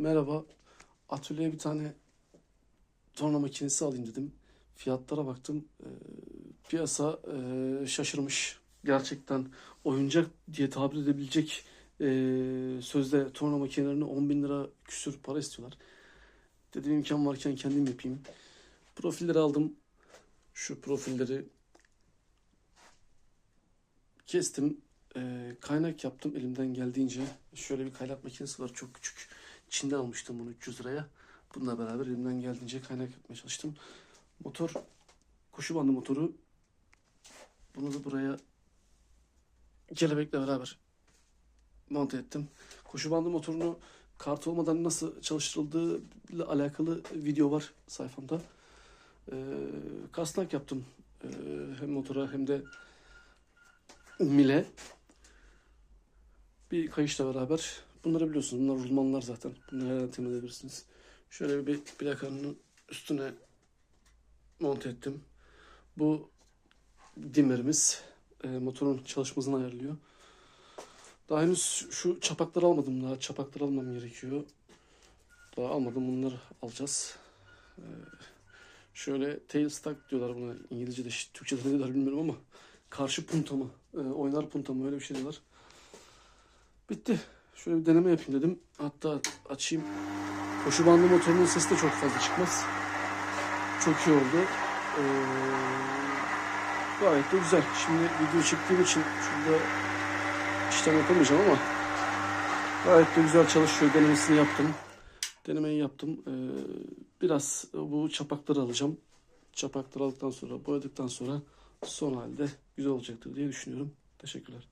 Merhaba. Atölyeye bir tane torna makinesi alayım dedim. Fiyatlara baktım. Ee, piyasa e, şaşırmış. Gerçekten oyuncak diye tabir edebilecek e, sözde torna makinelerine 10 bin lira küsür para istiyorlar. Dedim imkan varken kendim yapayım. Profilleri aldım. Şu profilleri kestim. Ee, kaynak yaptım elimden geldiğince. Şöyle bir kaynak makinesi var çok küçük. Çin'den almıştım bunu 300 liraya. Bununla beraber elimden geldiğince kaynak yapmaya çalıştım. Motor, koşu bandı motoru. Bunu da buraya kelebekle beraber monte ettim. Koşu bandı motorunu kart olmadan nasıl çalıştırıldığı ile alakalı video var sayfamda. Ee, kasnak yaptım. Ee, hem motora hem de mile. Bir kayışla beraber. Bunları biliyorsunuz. Bunlar rulmanlar zaten. Bunları her yerden temin edebilirsiniz. Şöyle bir plakanın üstüne monte ettim. Bu dimerimiz e, motorun çalışmasını ayarlıyor. Daha henüz şu çapakları almadım daha. Çapakları almam gerekiyor. Daha almadım. Bunları alacağız. Ee, şöyle tailstock diyorlar buna. İngilizce'de, Türkçe'de ne diyorlar bilmiyorum ama karşı punta mı? e, oynar punta mı? Öyle bir şey diyorlar. Bitti. Şöyle bir deneme yapayım dedim. Hatta açayım. Koşu bandı motorunun sesi de çok fazla çıkmaz. Çok iyi oldu. Ee, gayet de güzel. Şimdi video çektiğim için şurada işlem yapamayacağım ama gayet de güzel çalışıyor. Denemesini yaptım. Denemeyi yaptım. Ee, biraz bu çapakları alacağım. Çapakları aldıktan sonra, boyadıktan sonra son halde güzel olacaktır diye düşünüyorum. Teşekkürler.